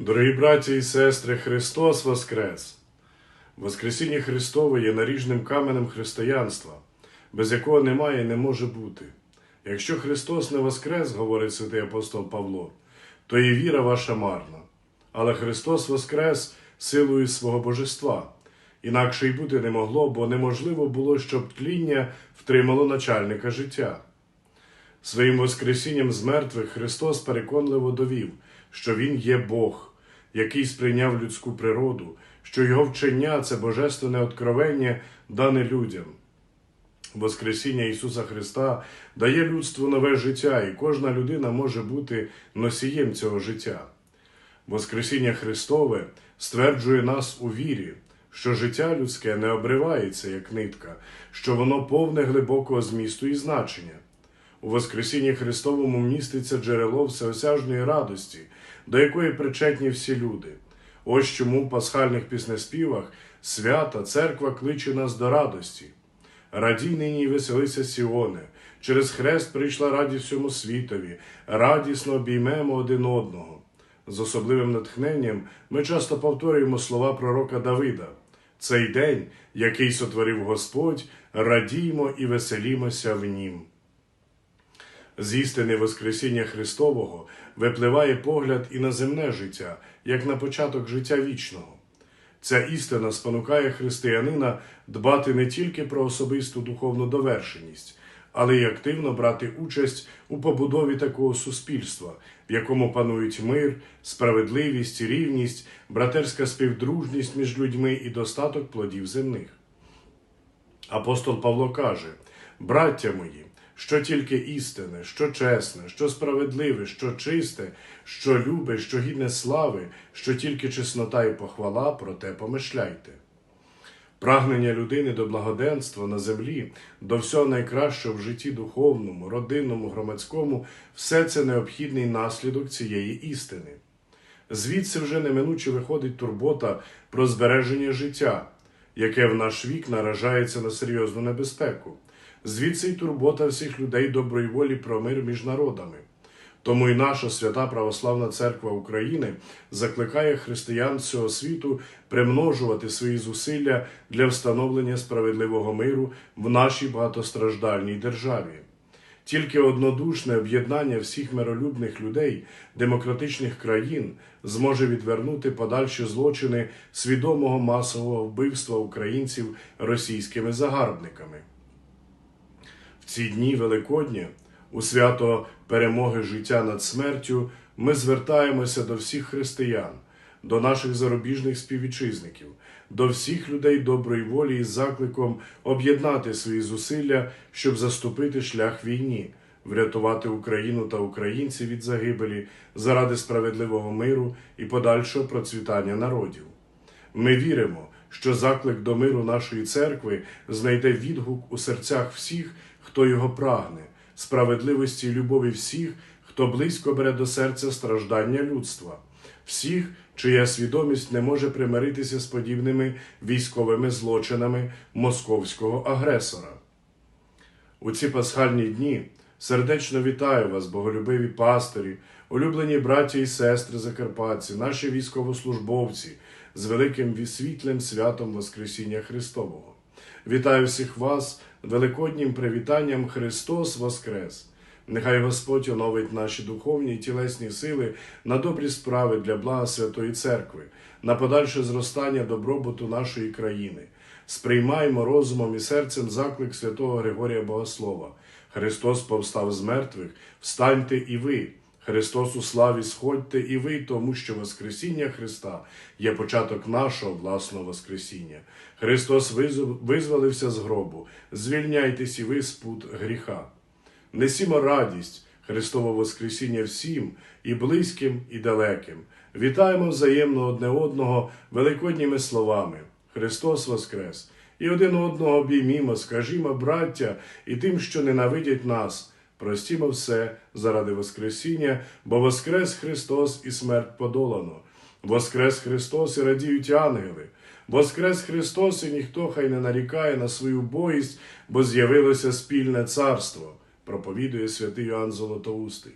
Дорогі браті і сестри, Христос Воскрес! Воскресіння Христове є наріжним каменем християнства, без якого немає і не може бути. Якщо Христос не воскрес, говорить святий апостол Павло, то і віра ваша марна. Але Христос воскрес силою свого божества. Інакше й бути не могло, бо неможливо було, щоб тління втримало начальника життя. Своїм Воскресінням з мертвих Христос переконливо довів, що Він є Бог, який сприйняв людську природу, що Його вчення це божественне откровення, дане людям. Воскресіння Ісуса Христа дає людству нове життя, і кожна людина може бути носієм цього життя. Воскресіння Христове стверджує нас у вірі, що життя людське не обривається, як нитка, що воно повне глибокого змісту і значення. У Воскресінні Христовому міститься джерело всеосяжної радості, до якої причетні всі люди. Ось чому в пасхальних піснеспівах свята церква кличе нас до радості. Радій нині веселися Сіоне, через хрест прийшла радість всьому світові, радісно обіймемо один одного. З особливим натхненням ми часто повторюємо слова пророка Давида. Цей день, який сотворив Господь, радіймо і веселімося в нім. З істини Воскресіння Христового випливає погляд і на земне життя, як на початок життя вічного. Ця істина спонукає християнина дбати не тільки про особисту духовну довершеність, але й активно брати участь у побудові такого суспільства, в якому панують мир, справедливість, рівність, братерська співдружність між людьми і достаток плодів земних. Апостол Павло каже: Браття мої, що тільки істинне, що чесне, що справедливе, що чисте, що любе, що гідне слави, що тільки чеснота і похвала, про те помишляйте. Прагнення людини до благоденства на землі, до всього найкращого в житті духовному, родинному, громадському, все це необхідний наслідок цієї істини. Звідси вже неминуче виходить турбота про збереження життя, яке в наш вік наражається на серйозну небезпеку. Звідси й турбота всіх людей доброї волі про мир між народами. Тому і наша свята Православна Церква України закликає християн цього світу примножувати свої зусилля для встановлення справедливого миру в нашій багатостраждальній державі. Тільки однодушне об'єднання всіх миролюбних людей, демократичних країн зможе відвернути подальші злочини свідомого масового вбивства українців російськими загарбниками. Ці дні Великодня, у свято перемоги життя над смертю, ми звертаємося до всіх християн, до наших зарубіжних співвітчизників, до всіх людей доброї волі із закликом об'єднати свої зусилля, щоб заступити шлях війні, врятувати Україну та українців від загибелі заради справедливого миру і подальшого процвітання народів. Ми віримо, що заклик до миру нашої церкви знайде відгук у серцях всіх, хто його прагне, справедливості і любові всіх, хто близько бере до серця страждання людства, всіх, чия свідомість не може примиритися з подібними військовими злочинами московського агресора. У ці пасхальні дні сердечно вітаю вас, боголюбиві пастирі, улюблені браті і сестри закарпатці, наші військовослужбовці з великим світлим святом Воскресіння Христового. Вітаю всіх вас великоднім привітанням Христос Воскрес! Нехай Господь оновить наші духовні і тілесні сили на добрі справи для блага Святої Церкви, на подальше зростання добробуту нашої країни. Сприймаємо розумом і серцем заклик святого Григорія Богослова. Христос повстав з мертвих, встаньте і ви. Христос у славі сходьте і ви, тому що Воскресіння Христа є початок нашого власного Воскресіння. Христос визволився з гробу, звільняйтесь і ви з пут гріха. Несімо радість Христового Воскресіння всім, і близьким, і далеким. Вітаємо взаємно одне одного великодніми словами. Христос Воскрес! І один одного обіймімо, скажімо, браття, і тим, що ненавидять нас. Простімо все заради Воскресіння, бо Воскрес Христос і смерть подолано. Воскрес Христос і радіють ангели. Воскрес Христос, і ніхто хай не нарікає на свою боїсть, бо з'явилося спільне царство, проповідує святий Йоанн Золотоустий.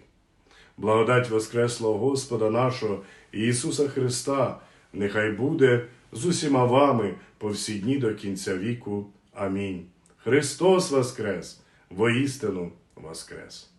Благодать Воскреслого Господа нашого Ісуса Христа, нехай буде з усіма вами по всі дні до кінця віку. Амінь. Христос Воскрес! Воістину Воскрес!